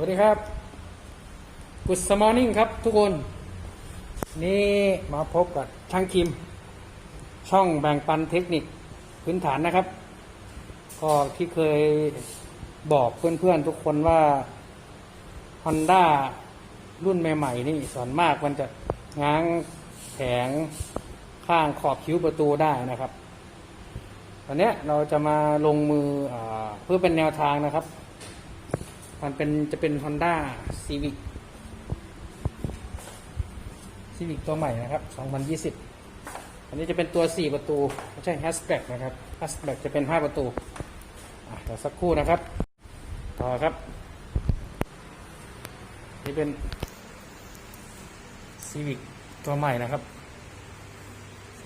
วัสดีครับ Good morning ครับทุกคน นี่มาพบกับช่างคิม ช่องแบ่งปันเทคนิคพื้นฐานนะครับ ก็ที่เคยบอกเพื่อนๆทุกคนว่า Honda รุ่นใหม่ๆนี่ส่วนมากมันจะง้างแผงข้างขอบคิ้วประตูได้นะครับวันนี้เราจะมาลงมืออเพื่อเป็นแนวทางนะครับ มันเป็นจะเป็น Honda Civic Civic ตัวใหม่นะครับ 2020 อันนี้จะเป็นตัว 4 ประตู ไม่ใช่ Hatchback นะครับ Hatchback จะเป็น 5 ประตูอะเดี๋ยวสักครู่นะครับ ต่อครับ นี่เป็น Civic ตัวใหม่นะครับ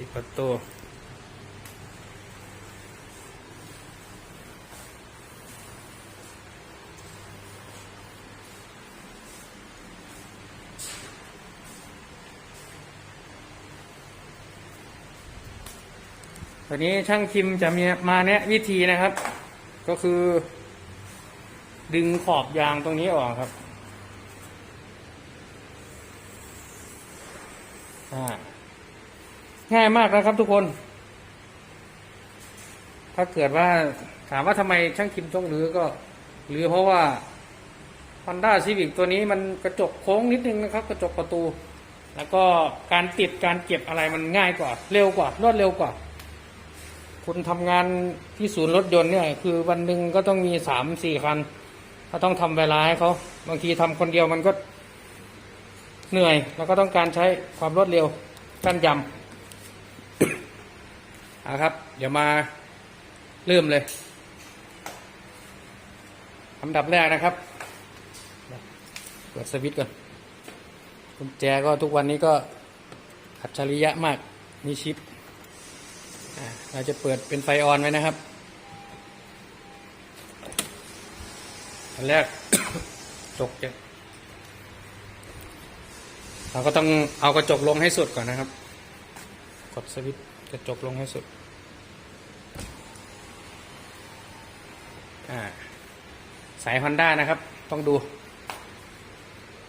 4 ประตู วนี้ช่างคิมจะมีมาแนะวิธีนะครับ ก็คือ ดึงขอบยางตรงนี้ออกครับอ่าง่ายมากนะครับทุกคน ถ้าเกิดว่าถามว่าทำไมช่างคิมต้องรื้อก็รื้อเพราะว่า Honda Civic ตัวนี้มันกระจกโค้งนิดนึงนะครับ กระจกประตู แล้วก็การติดการเก็บอะไรมันง่ายกว่า เร็วกว่ารวดเร็วกว่า คุณทำงานที่ศูนย์รถยนต์เนี่ย คือวันหนึ่งก็ต้องมีสามสี่คันก็ต้องทำเวลาให้เขาบางทีทำคนเดียวมันก็เหนื่อย แล้วก็ต้องการใช้ความรวดเร็วกั้นยำเอาครับ เดี๋ยวมาเริ่มเลยอันดับแรกนะครับเปิดสวิตช์ก่อนกุญแจก็ทุกวันนี้ก็อัจฉริยะมากมีชิป เราจะเปิดเป็นไฟออนไว้นะครับอันแรกจกจะเราก็ต้องเอากระจกลงให้สุดก่อนนะครับ กดสวิตช์กระจกลงให้สุด สายฮอนด้านะครับ ต้องดู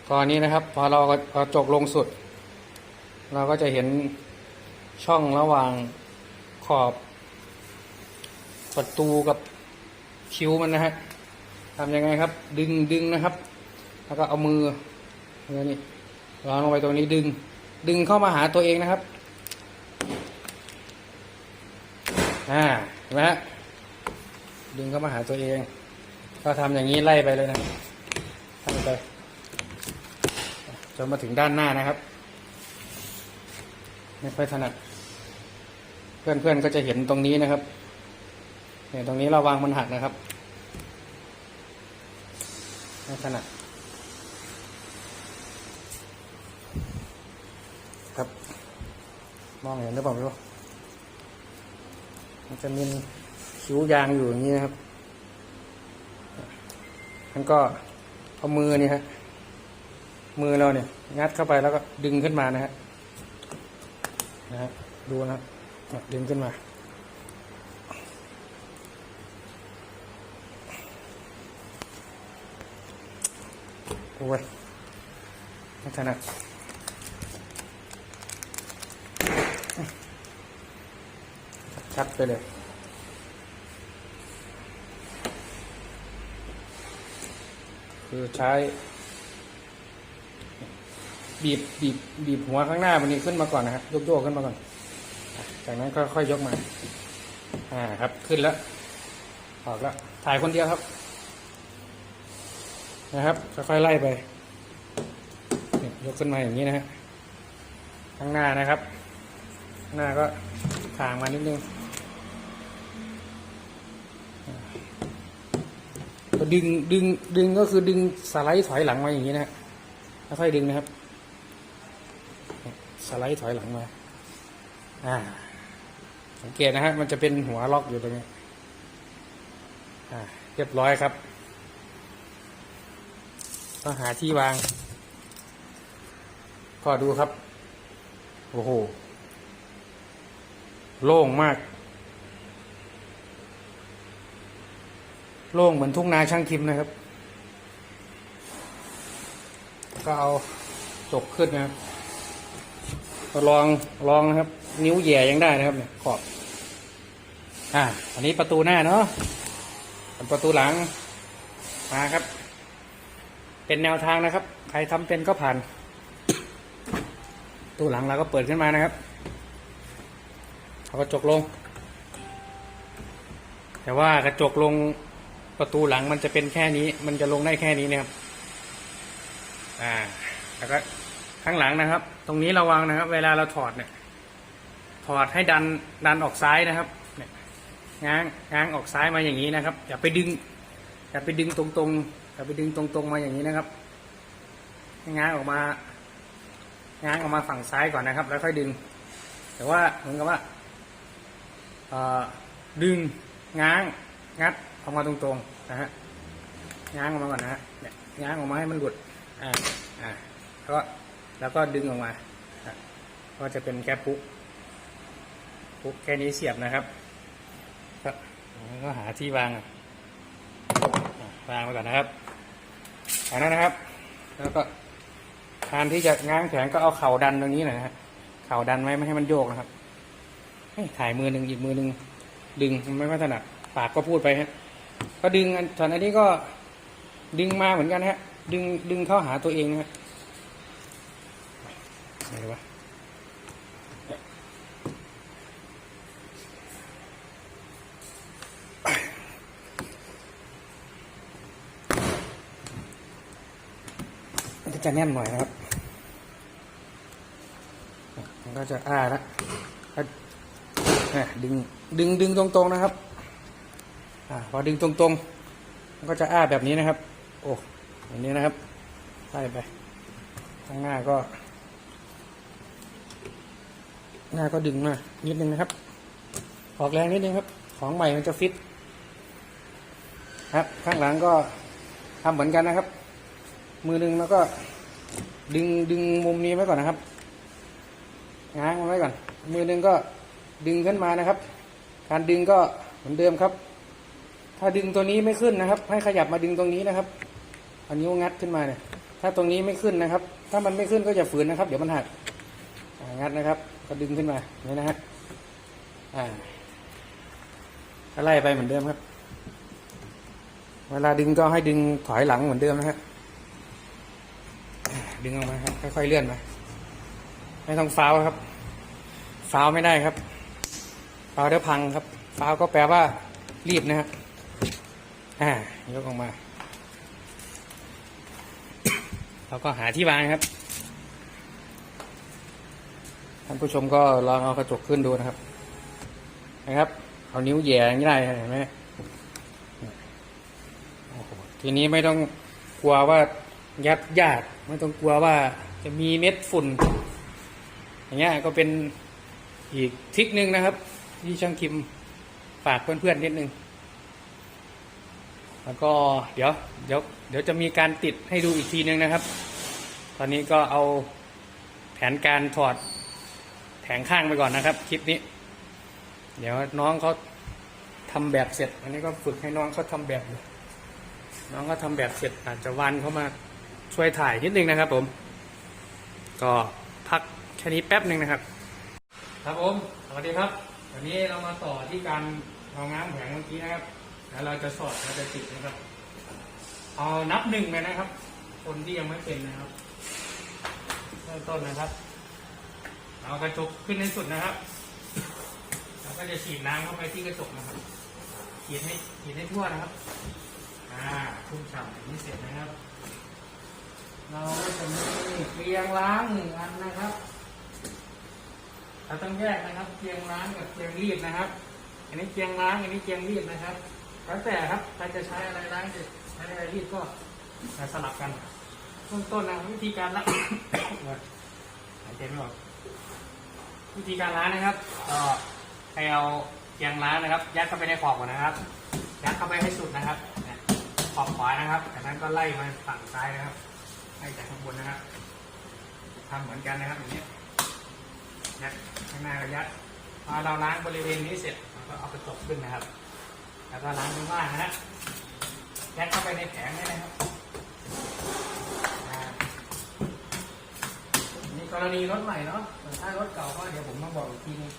ก่อนนี้นะครับ พอเราเอากระจกลงสุด เราก็จะเห็นช่องระหว่าง ขอบประตูกับคิ้วมันนะฮะทำยังไงครับ ดึงดึงนะครับ แล้วก็เอามือมือนี่วางลงไปตรงนี้ดึง ดึงเข้ามาหาตัวเองนะครับอ่าเห็นไหมฮะดึงเข้ามาหาตัวเอง ก็ทำอย่างนี้ไล่ไปเลยนะทำไปจนมาถึงด้านหน้านะครับ ไม่ค่อยถนัด เพื่อนๆก็จะเห็นตรงนี้นะครับเนี่ยตรงนี้เราวางมันหักนะครับลักษณะครับ มองเห็นหรือเปล่าไม่รู้มันจะมีคิ้วยางอยู่อย่างนี้นะครับมันก็เอามือนี่ฮะมือเราเนี่ย งัดเข้าไปแล้วก็ดึงขึ้นมานะฮะนะฮะดูนะครับ ดึงขึ้นมา โอ้ยไม่ถนัดชัดไปเลยคือใช้ บีบบีบบีบหัวข้างหน้ามันนี้ขึ้นมาก่อนนะฮะโยกโยกขึ้นมาก่อน จากนั้นก็ค่อยยกมา อ่าครับ ขึ้นแล้ว ออกแล้ว ถ่ายคนเดียวครับ นะครับ ค่อยๆไล่ไป ยกขึ้นมาอย่างนี้นะฮะ ข้างหน้านะครับ หน้าก็ทางมานิดนึงก็ดึงดึงดึงก็คือดึงสไลด์ถอยหลังมาอย่างนี้นะฮะค่อยๆดึงนะครับ สไลด์ถอยหลังมา อ่า สังเกตนะฮะมันจะเป็นหัวล็อกอยู่ตรงนี้เรียบร้อยครับก็หาที่วาง พอดูครับ โอ้โห โล่งมาก โล่งเหมือนทุ่งนาช่างคิมนะครับ ก็เอาจบขึ้นนะครับลองลองนะครับ นิ้วแย่ยังได้นะครับเนี่ยขอบ อ่า อันนี้ประตูหน้าเนาะส่วนประตูหลัง มาครับ เป็นแนวทางนะครับ ใครทำเป็นก็ผ่านประตูหลังเราก็เปิดขึ้นมานะครับเอากระจกลง แต่ว่ากระจกลงประตูหลังมันจะเป็นแค่นี้ มันจะลงได้แค่นี้นะครับ อ่า แล้วก็ข้างหลังนะครับ ตรงนี้ระวังนะครับ เวลาเราถอดเนี่ย ถอดให้ดันดันออกซ้ายนะครับ ง้างง้างออกซ้ายมาอย่างนี้นะครับ อย่าไปดึง อย่าไปดึงตรงๆอย่าไปดึงตรงๆมาอย่างนี้นะครับ ง้างออกมา ง้างออกมาฝั่งซ้ายก่อนนะครับ แล้วค่อยดึง แต่ว่าเหมือนกับว่าดึงง้างงัดออกมาตรงๆนะฮะง้างออกมาก่อนนะฮะเนี่ยง้างออกมาให้มันหลุดอ่าอ่าแล้วก็แล้วก็ดึงออกมาอะก็จะเป็นแค่ปุ๊กปุ๊กแค่นี้เสียบนะครับ ก็หาที่วางวางไว้ก่อนนะครับอันนั้นนะครับ แล้วก็การที่จะง้างแขนก็เอาเข่าดันตรงนี้หน่อยนะฮะเข่าดันไว้ไม่ให้มันโยกนะครับถ่ายมือหนึ่งอีกมือหนึ่งดึงไม่ค่อยถนัดปากก็พูดไปฮะก็ดึงอันส่วนอันนี้ก็ดึงมาเหมือนกันฮะ ดึงดึงเข้าหาตัวเองนะฮะอะไรวะ จะแน่นหน่อยนะครับ มันก็จะอ้าล้วแล้วเนี่ยดึงดึงดึงตรงๆนะครับอ่าพอดึงตรงๆ มันก็จะอ้าแบบนี้นะครับ โอ้อย่างนี้นะครับไล่ไปข้างหน้าก็ หน้าก็ดึงมานิดนึงนะครับ ออกแรงนิดนึงครับ ของใหม่มันจะฟิต ครับ ข้างหลังก็ทำเหมือนกันนะครับ มือหนึ่งแล้วก็ ดึงดึงมุมนี้ไว้ก่อนนะครับง้างมันไว้ก่อน มือหนึ่งก็ดึงขึ้นมานะครับ การดึงก็เหมือนเดิมครับ ถ้าดึงตัวนี้ไม่ขึ้นนะครับ ให้ขยับมาดึงตรงนี้นะครับเอานิ้วงัดขึ้นมาเนี่ย ถ้าตรงนี้ไม่ขึ้นนะครับ ถ้ามันไม่ขึ้นก็อย่าฝืนนะครับ เดี๋ยวมันหักงัดนะครับ ก็ดึงขึ้นมาเนี่ยนะฮะอ่าไล่ไปเหมือนเดิมครับ เวลาดึงก็ให้ดึงถอยหลังเหมือนเดิมนะฮะ ดึงออกมาครับ ค่อยๆเลื่อนมาไม่ต้องฟาวครับฟาวไม่ได้ครับฟาวเดี๋ยวพังครับฟาวก็แปลว่า รีบนะฮะอ่ายกออกมา เราก็หาที่วางครับ ท่านผู้ชมก็ลองเอากระจกขึ้นดูนะครับ นะครับ เอานิ้วแย่อย่างนี้ได้เห็นไหมทีนี้ไม่ต้องกลัวว่ายัดยาก ไม่ต้องกลัวว่าจะมีเม็ดฝุ่น อย่างเงี้ยก็เป็นอีกทริคหนึ่งนะครับ ที่ช่างคิมฝากเพื่อนๆนิดนึง แล้วก็เดี๋ยวเดี๋ยวเดี๋ยวจะมีการติดให้ดูอีกทีนึงนะครับ ตอนนี้ก็เอาแผนการถอดแผงข้างไปก่อนนะครับ คลิปนี้ เดี๋ยวน้องเขาทำแบบเสร็จ อันนี้ก็ฝึกให้น้องเขาทำแบบอยู่น้องก็ทำแบบเสร็จอาจจะวันเขามา ช่วยถ่ายนิดนึงนะครับ ผม ก็พักแค่นี้แป๊บหนึ่งนะครับ ครับผมสวัสดีครับ วันนี้เรามาต่อที่การเอาง้างแผงเมื่อกี้นะครับ แล้วเราจะสอดเราจะติดนะครับ เอานับหนึ่งเลยนะครับ คนที่ยังไม่เป็นนะครับเริ่มต้นนะครับ เอากระจกขึ้นในสุดนะครับแล้วก็จะฉีดน้ำเข้าไปที่กระจกนะครับฉีดให้ฉีดให้ทั่วนะครับ อ่าชุ่มฉ่ำอย่างนี้เสร็จนะครับ เราก็จะมีเตียงล้างหนึ่งอันนะครับ เราต้องแยกนะครับเตียงล้างกับเตียงรีดนะครับ อันนี้เตียงล้างอันนี้เตียงรีดนะครับ แล้วแต่ครับใครจะใช้อะไรล้างจะใช้อะไรรีดก็สลับกันต้นต้นนะวิธีการล้างหายใจไม่ออกวิธีการล้างนะครับ ก็ให้เอาเตียงล้างนะครับ ยัดเข้าไปในขอบก่อนนะครับยัดเข้าไปให้สุดนะครับขอบขวานะครับจากนั้นก็ไล่มาฝั่งซ้ายนะครับ ไล่จากข้างบนนะครับทำเหมือนกันนะครับอย่างนี้ยัดข้างหน้าก็ยัดพอเราล้างบริเวณนี้เสร็จเราก็เอากระจกขึ้นนะครับ แล้วก็ล้างข้างล่างนะฮะยัดเข้าไปในแผงนี่นะครับอ่กรณีรถใหม่เนาะแต่ถ้ารถเก่าก็เดี๋ยวผมมาบอกอีกทีนึง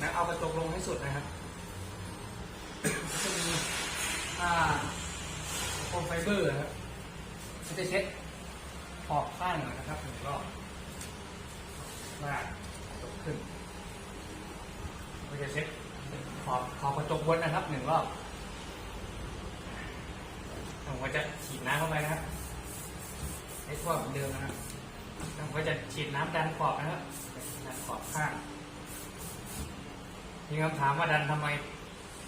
นะเอากระจกลงให้สุดนะครับจะมีผ้าโฟมไฟเบอร์นะครับจะเช็ด ขอบข้างนะครับหนึ่งรอบลากกระจกขึ้นก็จะเช็ดขอบขอบกระจกบนนะครับหนึ่งรอบผมก็จะฉีดน้ำเข้าไปนะครับให้ทั่วเหมือนเดิมนะครับผมก็จะฉีดน้ำดันขอบนะครับดันขอบข้างมีคำถามว่าดันทำไม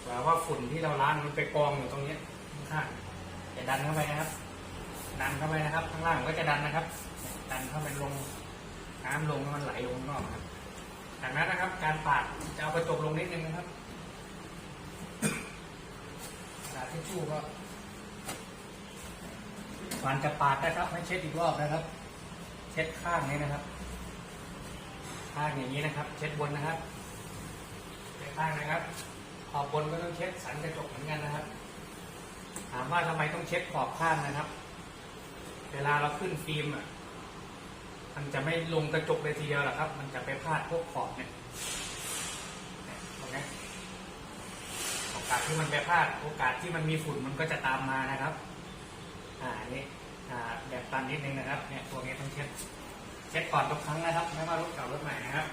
แปลว่าฝุ่นที่เราล้างมันไปกองอยู่ตรงนี้ข้างๆจะดันเข้าไปนะครับ ดันเข้าไปนะครับ ข้างล่างก็จะดันนะครับ ดันเข้าไปลงน้ำลงแล้วมันไหลลงนอกครับจากนั้นนะครับ การปาดจะเอาไปตกลงนิดนึงนะครับกระดาษทิชชู่ก็ก่อนจะปาดนะครับให้เช็ดอีกรอบนะครับ เช็ดข้างนี้นะครับ ข้างอย่างนี้นะครับ เช็ดบนนะครับเช็ดข้างนะครับขอบบนก็ต้องเช็ดสันกระจกเหมือนกันนะครับ ถามว่าทำไมต้องเช็ดขอบข้างนะครับ เวลาเราขึ้นฟิล์มอะ มันจะไม่ลงกระจกเลยทีเดียวหรอกครับ มันจะไปพลาดพวกขอบเนี่ยเนี่ยตรงนี้โอกาสที่มันไปพลาด โอกาสที่มันมีฝุ่นมันก็จะตามมานะครับ อ่าอันนี้อ่าแบบตันนิดนึงนะครับ เนี่ยตัวนี้ต้องเช็ดเช็ดก่อนทุกครั้งนะครับ ไม่ว่ารถเก่ารถใหม่นะครับ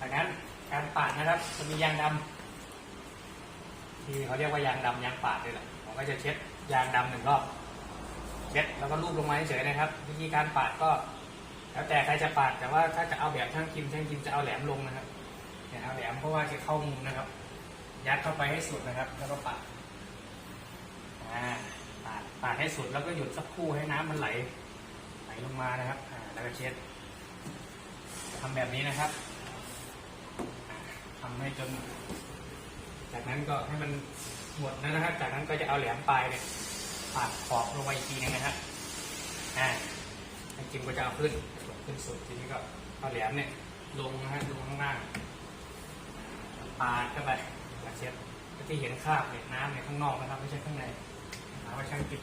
จากนั้นการปาดนะครับจะมียางดำที่เขาเรียกว่ายางดำยางปาดเลยแหละผมก็จะเช็ดยางดำหนึ่งรอบ เช็ดแล้วก็ลูบลงมาเฉยๆนะครับ วิธีการปาดก็ แล้วแต่ใครจะปาดแต่ว่าถ้าจะเอาแบบช่างกิมช่างกิมจะเอาแหลมลงนะครับเนี่ยเอาแหลมเพราะว่าจะเข้ามุมนะครับ ยัดเข้าไปให้สุดนะครับ แล้วก็ปาดอ่าปาดปาดให้สุดแล้วก็หยุดสักครู่ให้น้ำมันไหลไหลลงมานะครับอ่าแล้วก็เช็ดทำแบบนี้นะครับอ่าทำให้จน จากนั้นก็ให้มันหมดนะครับ จากนั้นก็จะเอาแหลมปลายเนี่ย ปาดขอบลงไปอีกทีนึงนะครับอ่าจริงๆก็จะเอาขึ้นขึ้นสุดทีนี้ก็เอาแหลมเนี่ยลงนะฮะลงข้างล่างปาดเข้าไปแล้วเช็ดที่เห็นคราบเนี่ยน้ำเนี่ยข้างนอกนะครับไม่ใช่ข้างในหาว่าช่างกิน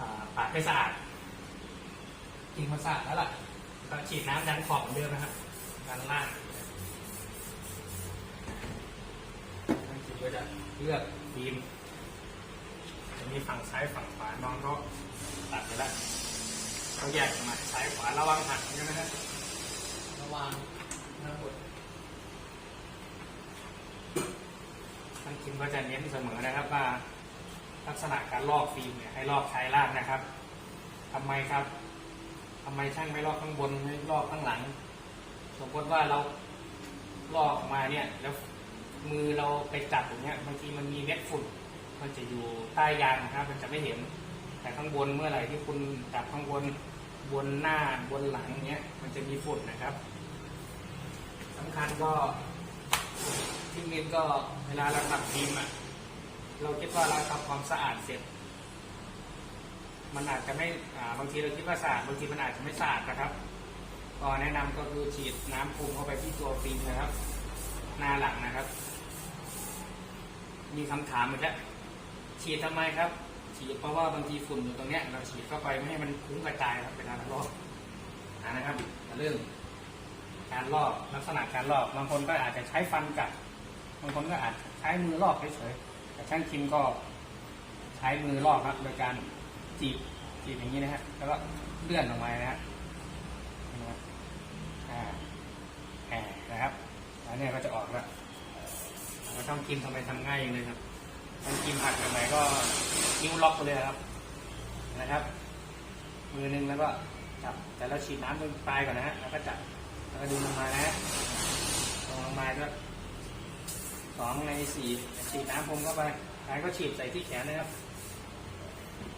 อ่าปาดให้สะอาดกินมันสะอาดแล้วล่ะก็ฉีดน้ำดันขอบเหมือนเดิมนะครับด้านล่างช่างกินก็จะเลือกฟิล์ม มีฝั่งซ้ายฝั่งขวาน้องก็ตัดไปแล้วต้องแยกออกมาซ้ายขวาระวังหักใช่ไหมครับระวังนะบดช่างกินก็จะเน้นเสมอนะครับว่าลักษณะการลอกฟิล์มเนี่ยให้ลอกชายล่างนะครับทำไมครับทำไมช่างไม่ลอกข้างบนไม่ลอกข้างหลัง สมมติว่าเราลอกออกมาเนี่ยแล้วมือเราไปจับอย่างเงี้ยบางทีมันมีเม็ดฝุ่น มันจะอยู่ใต้ยางนะครับ มันจะไม่เห็น แต่ข้างบนเมื่อไหร่ที่คุณจับข้างบนบนหน้าบนหลังเนี้ย มันจะมีฝุ่นนะครับสำคัญก็ที่มินก็เวลาเราตัดฟิล์มอะเราคิดว่าเราทำความสะอาดเสร็จ มันอาจจะไม่อ่าบางทีเราคิดว่าสะอาดบางทีมันอาจจะไม่สะอาดนะครับก็แนะนำก็คือฉีดน้ำปรุงเข้าไปที่ตัวฟิล์มนะครับ หน้าหลังนะครับ มีคำถามอีกแล้ว ฉีดทำไมครับ ฉีดเพราะว่าบางทีฝุ่นอยู่ตรงเนี้ยเราฉีดเข้าไปไม่ให้มันคุ้งกระจายครับเวลาเราลอกนะครับเรื่องการลอกลักษณะการลอกบางคนก็อาจจะใช้ฟันกัดบางคนก็อาจใช้มือลอกเฉยๆแต่ช่างคิมก็ใช้มือลอกครับ โดยการจีบจีบอย่างนี้นะฮะแล้วก็เลื่อนออกมานะฮะเห็นไหมอ่าแหนะครับ แล้วเนี่ยก็จะออกแล้วแล้วช่างคิมทำไมทำง่ายอย่างเลยครับ ช่างคิมหักแบบไหนก็นิ้วล็อกไปเลยครับนะครับ มือหนึงแล้วก็จับแต่เราฉีดน้ำตรงปลายก่อนนะฮะแล้วก็จับแล้วก็ดึงลงมานะลงลงมาด้วสองในสี่ฉีดน้ำพรมเข้าไปท้ายก็ฉีดใส่ที่แขนนะครับ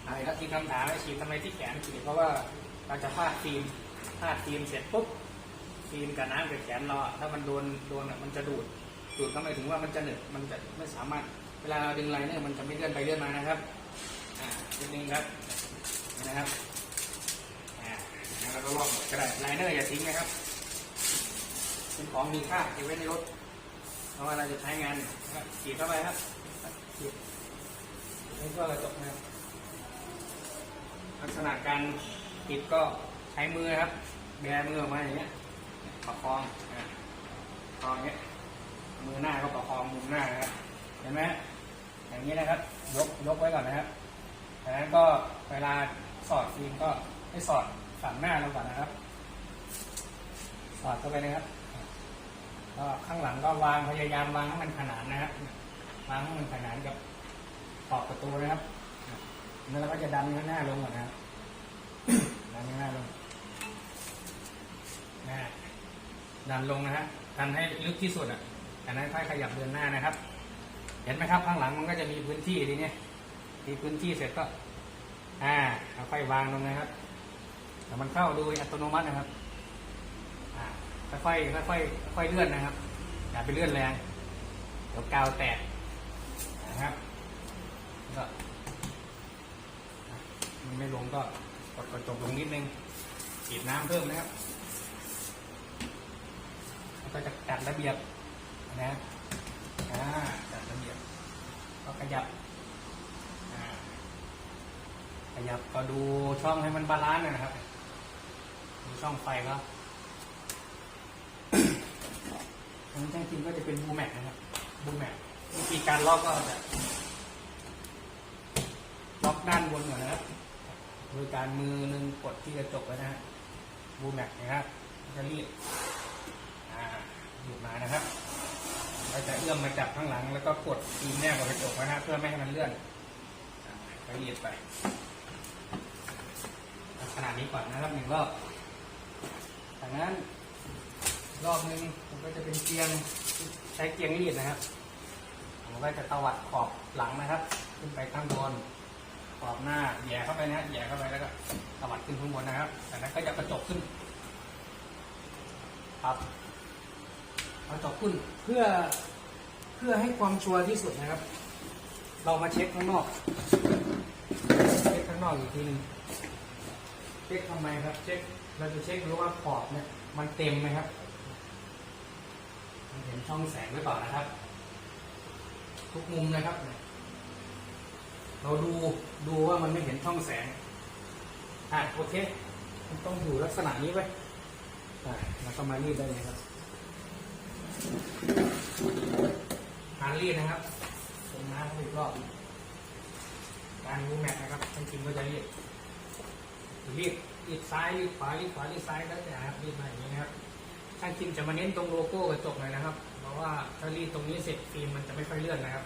ใครก็ที่คำถามฉีดทำไมที่แขนฉีดเพราะว่าเราจะพาดฟิล์มพาดฟิล์มเสร็จปุ๊บฟิล์มกับน้ำกับแขนเราอถ้ามันโดนโดนมันจะดูดดูดก็หมายถึงว่ามันจะหนึบมันจะไม่สามารถ เวลาเราดึงไลเนอร์มันจะไม่เลื่อนไปเลื่อนมานะครับ อ่านิดนึงครับ นะครับ อ่าแล้วก็ลอกหมดก็ได้ไลเนอร์อย่าทิ้งนะครับ เป็นของมีค่าเก็บไว้ในรถ เพราะว่าเราจะใช้งานนะครับฉีดเข้าไปครับฉีดนี่ก็กระจกนะครับลักษณะการปิดก็ใช้มือครับ แบมือออกมาอย่างเงี้ย ประคองอะประคองเงี้ย มือหน้าก็ประคองมุมหน้านะครับ เห็นไหม อย่างนี้นะครับ ยกยกไว้ก่อนนะครับจากนั้นก็เวลาสอดฟิล์มก็ให้สอดฝั่งหน้าลงก่อนนะครับ สอดเข้าไปนะครับ ก็ข้างหลังก็วางพยายามวางให้มันขนานนะครับวางให้มันขนานกับขอบประตูนะครับแล้วเราก็จะดันข้างหน้าลงก่อนนะครับดันข้างหน้าลงนะดันลงนะฮะดันให้ลึกที่สุดอะจากนั้นค่อยขยับเดินหน้านะครับ ห็นไหมครับข้างหลังมันก็จะมีพื้นที่ทีเนี้ยมีพื้นที่เสร็จก็ อ่าค่อยๆวางลงนะครับแต่มันเข้าโดยอัตโนมัตินะครับ อ่าค่อยๆค่อยๆค่อยๆเลื่อนนะครับ อย่าไปเลื่อนแรงเดี๋ยวกาวแตกนะครับก็มันไม่ลงก็กดกระจกลงนิดนึงฉีดน้ำเพิ่มนะครับก็จะจัดระเบียบนะอ่าจัดระเบียบก็ ขยับขยับก็ดูช่องให้มันบาลานซ์นะครับ ดูช่องไฟก็อันนี้จริงก็จะเป็นบูแม็กนะครับบูแม็กวิธีการล็อกก็จะล็อกด้านบนก่อนนะครับโดยการมือหนึ่งกดที่กระจกไว้นะฮะบูแม็กนะครับจะรีดอ่าหยุดมานะครับ ราจะเอื้อมมาจับข้างหลัง แล้วก็กดทีมแนบกับกระจกไว้นะเพื่อไม่ให้มันเลื่อนอ่าก็รีดไปขนาดนี้ก่อนนะครับหนึ่งรอบจากนั้น รอบนึงมันก็จะเป็นเกียงใช้เกียงรีดนะครับผมก็จะตวัดขอบหลังนะครับ ขึ้นไปข้างบนขอบหน้าแย่เข้าไปนะแย่เข้าไปแล้วก็ตวัดขึ้นข้างบนนะครับจากนั้นก็จะกระจกขึ้นครับกระจกขึ้นเพื่อ เพื่อให้ความชัวร์ที่สุดนะครับ เรามาเช็คข้างนอก เช็คข้างนอกอีกทีหนึงเช็คทำไมครับ เช็ค เราจะเช็คดูว่าขอบเนี่ยมันเต็มไหมครับมันเห็นช่องแสงหรือเปล่านะครับ ทุกมุมนะครับ เราดูดูว่ามันไม่เห็นช่องแสง อะโอเค มันต้องอยู่ลักษณะนี้ไว้อะแล้วก็มารีดได้เลยครับ การรีดนะครับตรงน้ำอีกรอบ การมูแม็กนะครับจริงๆก็จะรีดรีดรีดซ้ายรีดขวารีดขวารีดซ้ายแล้วแต่นะครับรีดมาอย่างนี้นะครับช่างคิมจะมาเน้นตรงโลโก้กระจกหน่อยนะครับ เพราะว่าถ้ารีดตรงนี้เสร็จฟิล์มมันจะไม่ค่อยเลื่อนนะครับ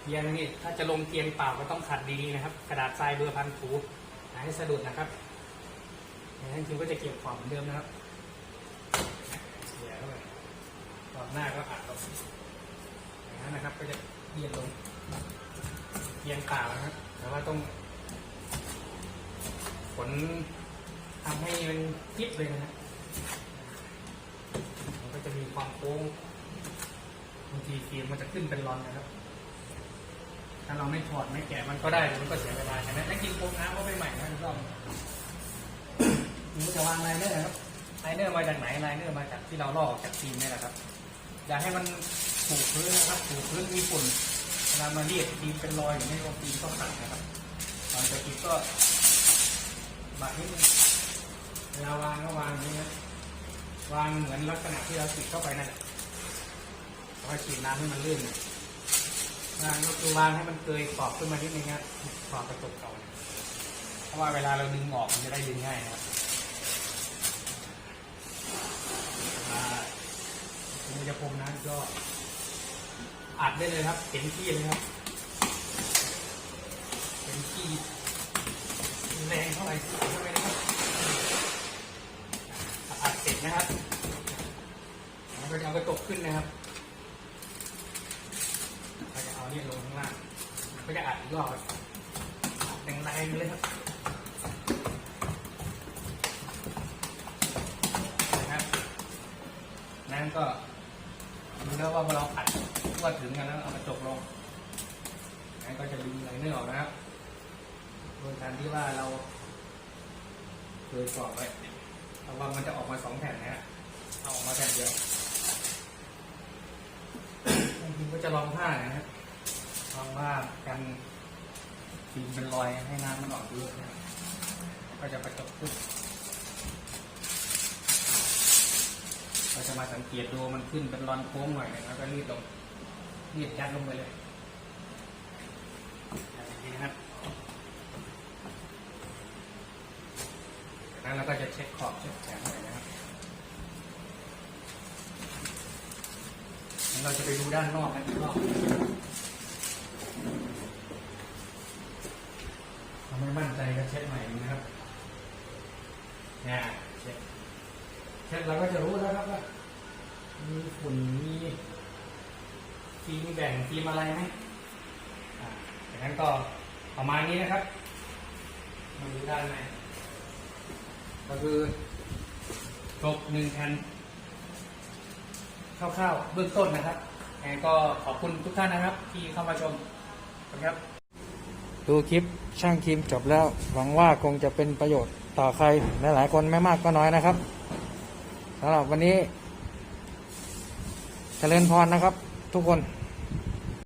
เทียนนี่ถ้าจะลงเทียนเปล่าก็ต้องขัดดีๆนะครับ กระดาษทรายเบอร์พันถูให้สะดุดนะครับ ช่างคิมก็จะเก็บขอบเหมือนเดิมนะครับเดี๋ยเข้าไปขอบหน้าก็อัดลงอย่างนั้นนะครับ ก็จะเรียนลงเรียนเปล่านะครับแต่ว่าต้องผลทำให้มันคิดเลยนะฮะมันก็จะมีความโค้งบางทีฟิล์มมันจะขึ้นเป็นรอนนะครับ ถ้าเราไม่ถอดไม่แกะมันก็ได้แต่มันก็เสียเวลาใช่ไหมถ้ากินโค้งน้ำก็ไปใหม่นะรอบมันางไลเนอร์ครับไลเนอร์มาจากไหนไลเนอร์มาจากที่เราลอกออกจากฟิล์มนี่แหละครับ อย่าให้มันถูกพื้นนะครับถูกพื้นมีฝุ่นเวลามาเรียกฟิล์มเป็นรอยอย่างนี้ก็ฟิล์มก็ขาดนะครับตอนจะติดก็บาดนิดนึงเวลาวางก็วางอย่างนี้นะวางเหมือนลักษณะที่เราติดเข้าไปนั่นแหละแล้วก็ฉีดน้ำให้มันลื่นวางก็คือวางให้มันเกยขอบขึ้นมานิดนึงครับขอบกระจกเก่าเนี่ยเพราะว่าเวลาเราดึงออกมันจะได้ดึงง่ายนะครับอ่า มันจะพรมน้ำก็อัดได้เลยครับเห็นที่เลยครับเห็นที่แรงเท่าไหร่เข้าไปนะครับอัดเสร็จนะครับแล้วก็จะเอากระจกขึ้นนะครับเราจะเอาเนี่ยลงข้างล่างก็จะอัดอีกรอบอัดแรงๆเลยครับนะครับนั้นก็ ดูแล้วว่าเราอัดทั่วถึงกันแล้วเอากระจกลงนั้นก็จะดึงไลเนอร์ออกนะครับโดยการที่ว่าเราเคยสอบไว้ระวังมันจะออกมาสองแผ่นนะฮะเอาออกมาแผ่นเดียวบางทีก็จะลองผ้านะฮะลองผ้ากันฟิล์มเป็นรอยให้น้ำมันออกเยอะนะก็จะประจบขึ้นเรา จะมาสังเกตดูมันขึ้นเป็นรอนโค้งหน่อยแล้วก็รีดลงรีดยัดลงไปเลยอย่างนี้นะครับจากนั้นเราก็จะเช็คขอบเช็คแขนหน่อยนะครับเราจะไปดูด้านนอกกันอีกรอบถ้าไม่มั่นใจก็เช็คใหม่นะครับเนี่ยเช็คเช็คเราก็จะรู้แล้วครับว่า มีฝุ่นมีฟิล์มแบ่งฟิล์มอะไรไหมอ่าจากนั้นก็ประมาณนี้นะครับมาดูด้านในก็คือจบหนึ่งแผ่นคร่าวๆเบื้องต้นนะครับยังไงก็ขอบคุณทุกท่านนะครับ ที่เข้ามาชมขอบคุณครับ ดูคลิปช่างคิมจบแล้ว หวังว่าคงจะเป็นประโยชน์ต่อใครหลายๆคนไม่มากก็น้อยนะครับสำหรับวันนี้ เจริญพรนะครับ ทุกคน